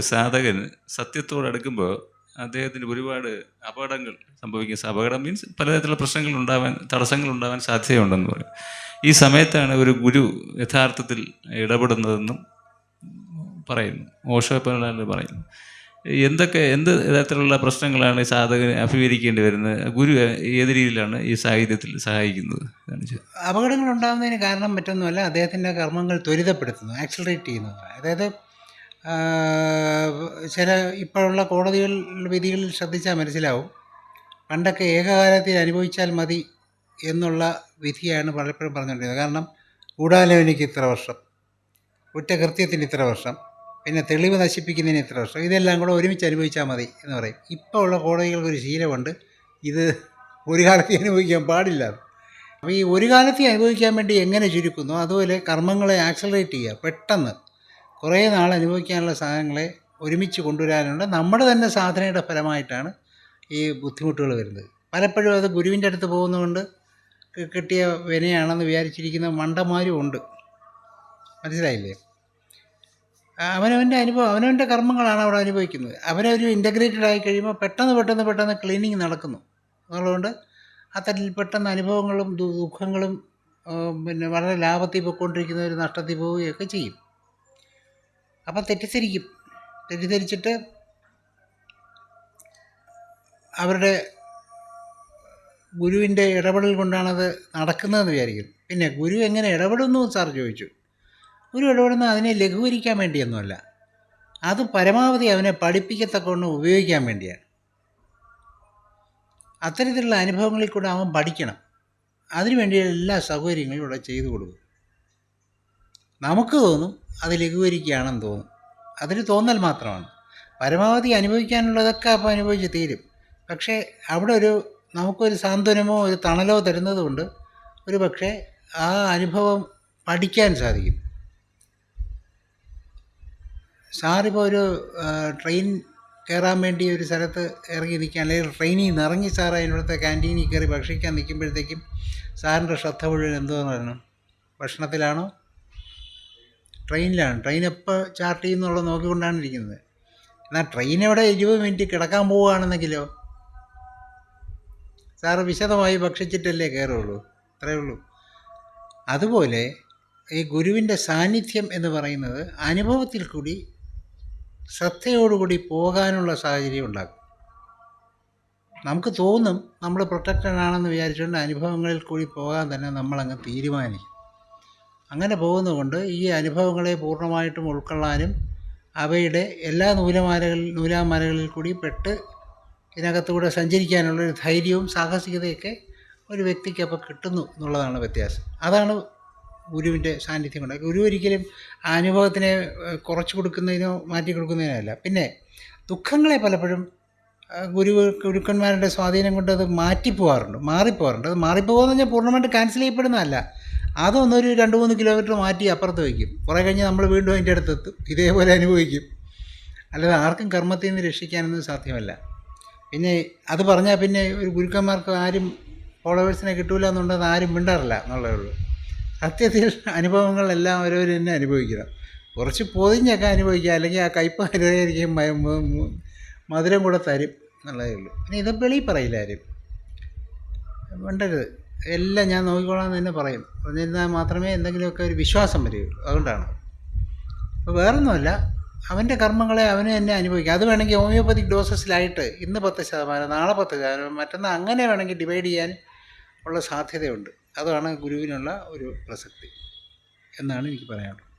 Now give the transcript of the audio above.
സാധകന് സത്യത്തോട് അടുക്കുമ്പോൾ അദ്ദേഹത്തിന് ഒരുപാട് അപകടങ്ങൾ സംഭവിക്കും അപകടം മീൻസ് പലതരത്തിലുള്ള പ്രശ്നങ്ങൾ ഉണ്ടാവാൻ തടസ്സങ്ങൾ ഉണ്ടാവാൻ സാധ്യതയുണ്ടെന്ന് പറയും. ഈ സമയത്താണ് ഒരു ഗുരു യഥാർത്ഥത്തിൽ ഇടപെടുന്നതെന്നും പറയുന്നു. ഓഷോപ്പനാണ് പറയുന്നു എന്തൊക്കെ എന്ത് തരത്തിലുള്ള പ്രശ്നങ്ങളാണ് സാധകന് അഭിമുഖീകരിക്കേണ്ടി വരുന്നത്? ഗുരു ഏത് രീതിയിലാണ് ഈ സാഹിത്യത്തിൽ സഹായിക്കുന്നത്? അപകടങ്ങൾ ഉണ്ടാകുന്നതിന് കാരണം മറ്റൊന്നുമല്ല അദ്ദേഹത്തിന്റെ കർമ്മങ്ങൾ ത്വരിതപ്പെടുത്തുന്നു ആക്സിലറേറ്റ് ചെയ്യുന്നു. അതായത് ചില ഇപ്പോഴുള്ള കോടതികൾ വിധികളിൽ ശ്രദ്ധിച്ചാൽ മനസ്സിലാവും. പണ്ടൊക്കെ ഏകകാലത്തിൽ അനുഭവിച്ചാൽ മതി എന്നുള്ള വിധിയാണ് പലപ്പോഴും പറഞ്ഞുകൊണ്ടിരുന്നത്. കാരണം ഗൂഢാലോചനയ്ക്ക് ഇത്ര വർഷം കുറ്റകൃത്യത്തിന് ഇത്ര വർഷം പിന്നെ തെളിവ് നശിപ്പിക്കുന്നതിന് ഇത്ര വർഷം ഇതെല്ലാം കൂടെ ഒരുമിച്ച് അനുഭവിച്ചാൽ മതി എന്ന് പറയും. ഇപ്പോൾ ഉള്ള കോടതികൾക്ക് ഒരു ശീലമുണ്ട്. ഇത് ഒരു കാലത്ത് അനുഭവിക്കാൻ പാടില്ല. അപ്പോൾ ഈ ഒരു കാലത്തെ അനുഭവിക്കാൻ വേണ്ടി എങ്ങനെ ചുരുക്കുന്നു? അതുപോലെ കർമ്മങ്ങളെ ആക്സലറേറ്റ് ചെയ്യുക പെട്ടെന്ന്. കുറേ നാൾ അനുഭവിക്കാനുള്ള സാധനങ്ങളെ ഒരുമിച്ച് കൊണ്ടുവരാനുണ്ട്. നമ്മുടെ തന്നെ സാധനയുടെ ഫലമായിട്ടാണ് ഈ ബുദ്ധിമുട്ടുകൾ വരുന്നത്. പലപ്പോഴും അത് ഗുരുവിന്റെ അടുത്ത് പോകുന്നതുകൊണ്ട് കിട്ടിയ വിനയാണെന്ന് വിചാരിച്ചിരിക്കുന്ന മണ്ടന്മാരും ഉണ്ട്. മനസ്സിലായില്ലേ? അവനവന്റെ അനുഭവം അവനവന്റെ കർമ്മങ്ങളാണ് അവിടെ അനുഭവിക്കുന്നത്. അവനൊരു ഇന്റഗ്രേറ്റഡ് ആയി കഴിയുമ്പോൾ പെട്ടെന്ന് പെട്ടെന്ന് പെട്ടെന്ന് ക്ലീനിങ് നടക്കുന്നു. എന്നുള്ളതുകൊണ്ട് അത്തരത്തിൽ പെട്ടെന്ന് അനുഭവങ്ങളും ദുഃഖങ്ങളും പിന്നെ വളരെ ലാഭത്തിൽ പോയിക്കൊണ്ടിരിക്കുന്നവർ നഷ്ടത്തിൽ പോവുകയൊക്കെ ചെയ്യും. അപ്പം തെറ്റിദ്ധരിക്കും. തെറ്റിദ്ധരിച്ചിട്ട് അവരുടെ ഗുരുവിന്റെ ഇടപെടൽ കൊണ്ടാണത് നടക്കുന്നതെന്ന് വിചാരിക്കും. പിന്നെ ഗുരു എങ്ങനെ ഇടപെടുന്നു സാർ ചോദിച്ചു. ഗുരു ഇടപെടുന്ന അതിനെ ലഘൂകരിക്കാൻ വേണ്ടിയൊന്നുമല്ല. അത് പരമാവധി അവനെ പഠിപ്പിക്കത്തക്കവണ്ണം ഉപയോഗിക്കാൻ വേണ്ടിയാണ്. അത്തരത്തിലുള്ള അനുഭവങ്ങളിൽ കൂടെ അവൻ പഠിക്കണം. അതിനുവേണ്ടി എല്ലാ സൗകര്യങ്ങളും ഇവിടെ ചെയ്തു കൊടുക്കും. നമുക്ക് തോന്നും അത് ലഘൂകരിക്കുകയാണെന്ന് തോന്നും. അതൊരു തോന്നൽ മാത്രമാണ്. പരമാവധി അനുഭവിക്കാനുള്ളതൊക്കെ അപ്പോൾ അനുഭവിച്ച് തീരും. പക്ഷേ അവിടെ ഒരു നമുക്കൊരു സാന്ത്വനമോ ഒരു തണലോ തരുന്നത് കൊണ്ട് ഒരു പക്ഷേ ആ അനുഭവം പഠിക്കാൻ സാധിക്കും. സാറിപ്പോൾ ഒരു ട്രെയിൻ കയറാൻ വേണ്ടി ഒരു സ്ഥലത്ത് ഇറങ്ങി നിൽക്കാൻ അല്ലെങ്കിൽ ട്രെയിനിൽ നിന്ന് ഇറങ്ങി സാർ അതിനടുത്തെ ക്യാന്റീനിൽ കയറി ഭക്ഷിക്കാൻ നിൽക്കുമ്പോഴത്തേക്കും സാറിന്റെ ശ്രദ്ധ മുഴുവൻ പറയണം ഭക്ഷണത്തിലാണോ? ട്രെയിനിലാണ്. ട്രെയിൻ എപ്പോൾ ചാർട്ട് ചെയ്യുന്നുള്ളത് നോക്കിക്കൊണ്ടാണ് ഇരിക്കുന്നത്. എന്നാൽ ട്രെയിൻ എവിടെ ഇരുപത് മിനിറ്റ് കിടക്കാൻ പോവുകയാണെന്നെങ്കിലോ? സാറ് വിശദമായി ഭക്ഷിച്ചിട്ടല്ലേ കയറുള്ളൂ? അത്രയേ ഉള്ളൂ. അതുപോലെ ഈ ഗുരുവിന്റെ സാന്നിധ്യം എന്ന് പറയുന്നത് അനുഭവത്തിൽ കൂടി ശ്രദ്ധയോടുകൂടി പോകാനുള്ള സാഹചര്യം ഉണ്ടാക്കും നമുക്ക് തോന്നും നമ്മൾ പ്രൊട്ടക്റ്റഡ് ആണെന്ന് വിചാരിച്ചുകൊണ്ട് അനുഭവങ്ങളിൽ കൂടി പോകാൻ തന്നെ നമ്മളങ്ങ് തീരുമാനിക്കും. അങ്ങനെ പോകുന്നതുകൊണ്ട് ഈ അനുഭവങ്ങളെ പൂർണമായിട്ടും ഉൾക്കൊള്ളാനും അവയുടെ എല്ലാ നൂലമാലകളിൽ നൂലാമാലകളിൽ കൂടി പെട്ട് ഇതിനകത്തൂടെ സഞ്ചരിക്കാനുള്ള ഒരു ധൈര്യവും സാഹസികതയൊക്കെ ഒരു വ്യക്തിക്ക് അപ്പോൾ കിട്ടുന്നു എന്നുള്ളതാണ് വ്യത്യാസം. അതാണ് ഗുരുവിന്റെ സാന്നിധ്യം കൊണ്ട് ഗുരു ഒരിക്കലും ആ അനുഭവത്തിനെ കുറച്ച് കൊടുക്കുന്നതിനോ മാറ്റി കൊടുക്കുന്നതിനോ അല്ല പിന്നെ ദുഃഖങ്ങളെ പലപ്പോഴും ഗുരു ഗുരുക്കന്മാരുടെ സ്വാധീനം കൊണ്ട് അത് മാറ്റിപ്പോവാറുണ്ട് മാറിപ്പോവാറുണ്ട്. അത് മാറിപ്പോകുമെന്ന് പറഞ്ഞാൽ പൂർണമായിട്ട് ക്യാൻസൽ ചെയ്യപ്പെടുന്നതല്ല. അതൊന്നൊരു രണ്ട് മൂന്ന് കിലോമീറ്റർ മാറ്റി അപ്പുറത്ത് വയ്ക്കും. കുറേ കഴിഞ്ഞ് നമ്മൾ വീണ്ടും അതിന്റെ അടുത്തെത്തും. ഇതേപോലെ അനുഭവിക്കും. അല്ലാതെ ആർക്കും കർമ്മത്തിൽ നിന്ന് രക്ഷിക്കാനൊന്നും സാധ്യമല്ല. പിന്നെ അത് പറഞ്ഞാൽ പിന്നെ ഒരു ഗുരുക്കന്മാർക്ക് ആരും ഫോളോവേഴ്സിനെ കിട്ടൂല എന്നുണ്ടെന്ന് ആരും മിണ്ടാറില്ല എന്നുള്ളതേ ഉള്ളൂ. സത്യത്തിൽ അനുഭവങ്ങളെല്ലാം ഓരോ തന്നെ അനുഭവിക്കണം. കുറച്ച് പൊതിഞ്ഞൊക്കെ അനുഭവിക്കുക അല്ലെങ്കിൽ ആ കയ്പ് അനുഭവിക്കും മധുരം കൂടെ തരും എന്നുള്ളതേ ഉള്ളൂ. പിന്നെ ഇത് വെളിയിൽ പറയില്ല ആരും. വേണ്ടരുത്. എല്ലാം ഞാൻ നോക്കിക്കോളാം എന്ന് തന്നെ പറയും. പറഞ്ഞിരുന്നാൽ മാത്രമേ എന്തെങ്കിലുമൊക്കെ ഒരു വിശ്വാസം വരികയുള്ളൂ അതുകൊണ്ടാണ്. അപ്പോൾ വേറൊന്നുമല്ല. അവന്റെ കർമ്മങ്ങളെ അവന് തന്നെ അനുഭവിക്കുക അത് വേണമെങ്കിൽ ഹോമിയോപ്പതിക് ഡോസസിലായിട്ട് ഇന്ന് പത്ത് ശതമാനം നാളെ പത്ത് ശതമാനം മറ്റന്നാൾ അങ്ങനെ വേണമെങ്കിൽ ഡിവൈഡ് ചെയ്യാൻ ഉള്ള സാധ്യതയുണ്ട്. അതാണ് ഗുരുവിനുള്ള ഒരു പ്രസക്തി എന്നാണ് എനിക്ക് പറയാനുള്ളത്.